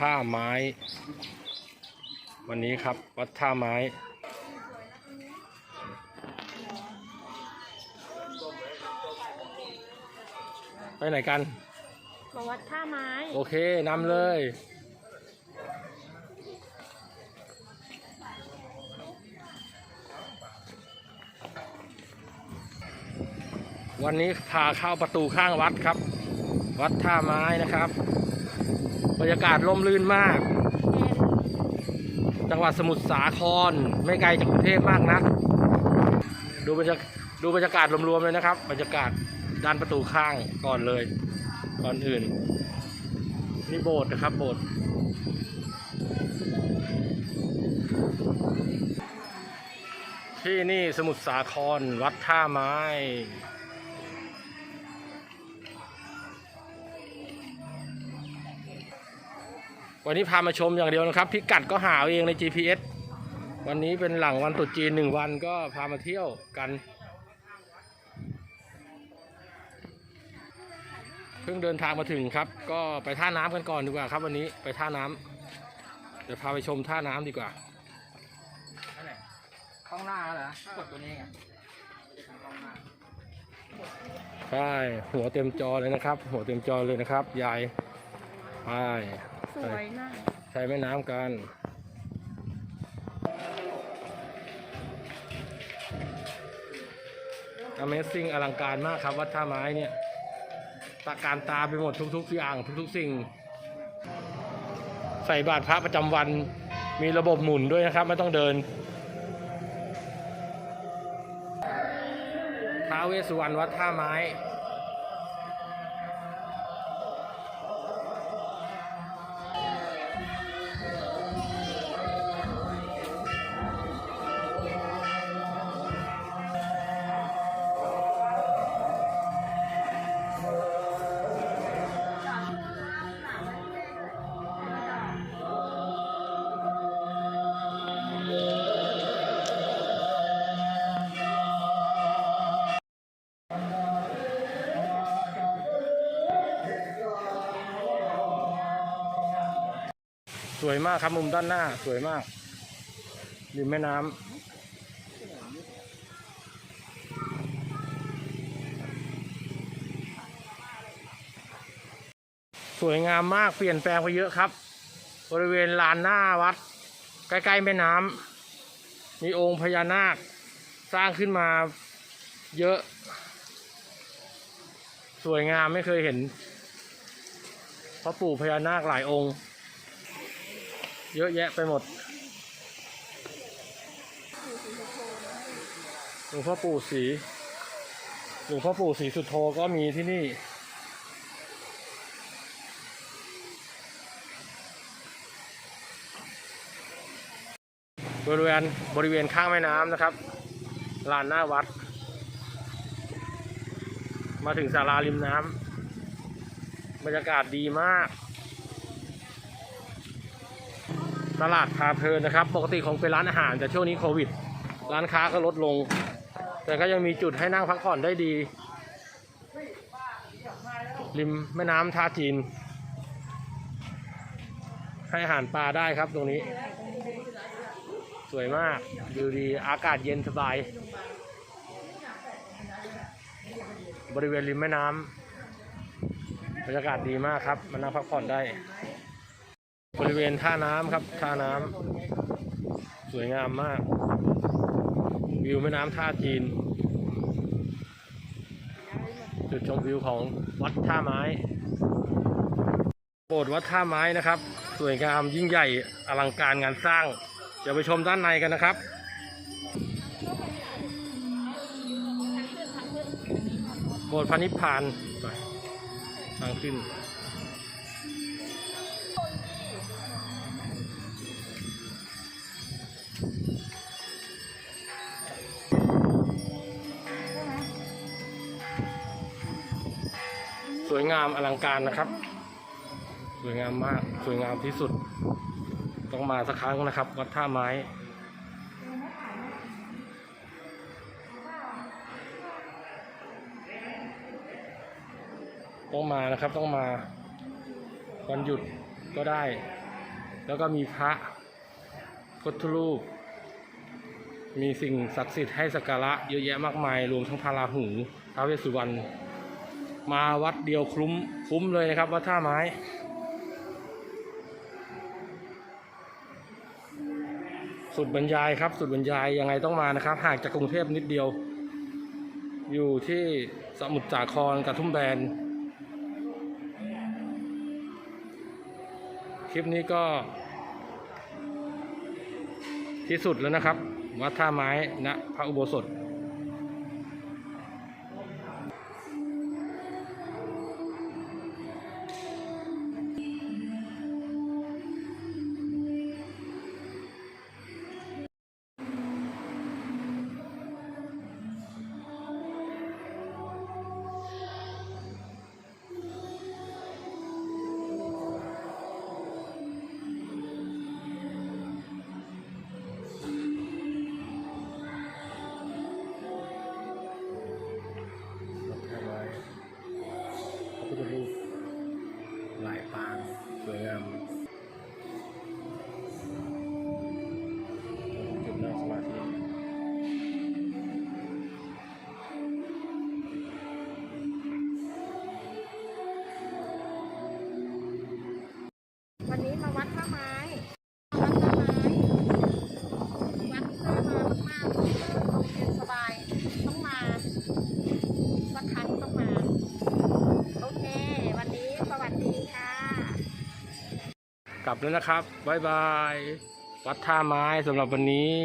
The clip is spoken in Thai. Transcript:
ท่าไม้ วันนี้ครับ วัดท่าไม้ ไปไหนกัน มาวัดท่าไม้ โอเคนำเลย วันนี้พาเข้าประตูข้างวัดครับ วัดท่าไม้นะครับ บรรยากาศร่มรื่นมาก จังหวัดสมุทรสาคร ไม่ไกลจากกรุงเทพมากนัก ดูบรรยากดูบรรยากาศรวมๆเลยนะครับ บรรยากาศด้านประตูข้างก่อนเลย ก่อนอื่น นี่โบสถ์นะครับ โบสถ์ที่นี่สมุทรสาครวัดท่าไม้ วันนี้พามาชมอย่างเดียวนะครับ พิกัดก็หาเอาเองใน GPS วันนี้เป็นหลังวันตรุษจีนหนึ่งวันก็พามาเที่ยวกันเพิ่งเดินทางมาถึงครับ ก็ไปท่าน้ำกันก่อนดีกว่าครับ วันนี้ไปท่าน้ำเดี๋ยวพาไปชมท่าน้ำดีกว่าข้างหน้าเหรอกดตัวนี้ไงใช่หัวเต็มจอเลยนะครับ หัวเต็มจอเลยนะครับ ยายไป สวยมากใช้แม่น้ำกัน Amazing อลังการมากครับวัดท่าไม้เนี่ยตาการตาไปหมดทุกๆอย่างทุกๆสิ่ง ใส่บาตรพระประจำวันมีระบบหมุนด้วยนะครับ ไม่ต้องเดินท้าเวสสุวรรณวัดท่าไม้ สวยมากครับมุมด้านหน้าสวยมากริมแม่น้ำสวยงามมากเปลี่ยนแปลงไปเยอะครับ บริเวณลานหน้าวัด ใกล้ๆแม่น้ำมีองค์พญานาค สร้างขึ้นมาเยอะ สวยงามไม่เคยเห็นพระปู่พญานาคหลายองค์ เยอะแยะไปหมดหลวงพ่อปู่ศรีหลวงพ่อปู่ศรีสุดโธก็มีที่นี่ บริเวณบริเวณข้างแม่น้ำนะครับลานหน้าวัด มาถึงศาลาริมน้ำบรรยากาศดีมาก ตลาดพาเพลินนะครับ ปกติคงเป็นร้านอาหารแต่ช่วงนี้โควิด ร้านค้าก็ลดลง แต่ก็ยังมีจุดให้นั่งพักผ่อนได้ดี ริมแม่น้ำท่าจีน ให้อาหารปลาได้ครับตรงนี้ สวยมากดูดีอากาศเย็นสบาย บริเวณริมแม่น้ำบรรยากาศดีมากครับมานั่งพักผ่อนได้ บริเวณท่าน้ำครับท่าน้ำสวยงามมาก วิวแม่น้ำท่าจีน จุดชมวิวของวัดท่าไม้โบสถ์วัดท่าไม้นะครับ สวยงามยิ่งใหญ่อลังการงานสร้างเดี๋ยวไปชมด้านในกันนะครับโบสถ์พระนิพพานไปทางขึ้น งามอลังการนะครับ สวยงามมาก สวยงามที่สุด ต้องมาสักครั้งนะครับ วัดท่าไม้ ต้องมานะครับต้องมาวันหยุดก็ได้ แล้วก็มีพระพุทธรูป มีสิ่งศักดิ์สิทธิ์ให้สักการะเยอะแยะมากมาย รวมทั้งพาราหูท้าวเวสสุวรรณ มาวัดเดียวคุ้มคุ้มเลยนะครับวัดท่าไม้ สุดบรรยายครับ สุดบรรยายยังไงต้องมานะครับห่างจากกรุงเทพนิดเดียว อยู่ที่สมุทรสาครกับทุ่มแบนคลิปนี้ก็ ที่สุดแล้วนะครับ วัดท่าไม้ณพระอุโบสถ ปา กลับแล้วนะครับ บ๊ายบาย วัดท่าไม้สำหรับวันนี้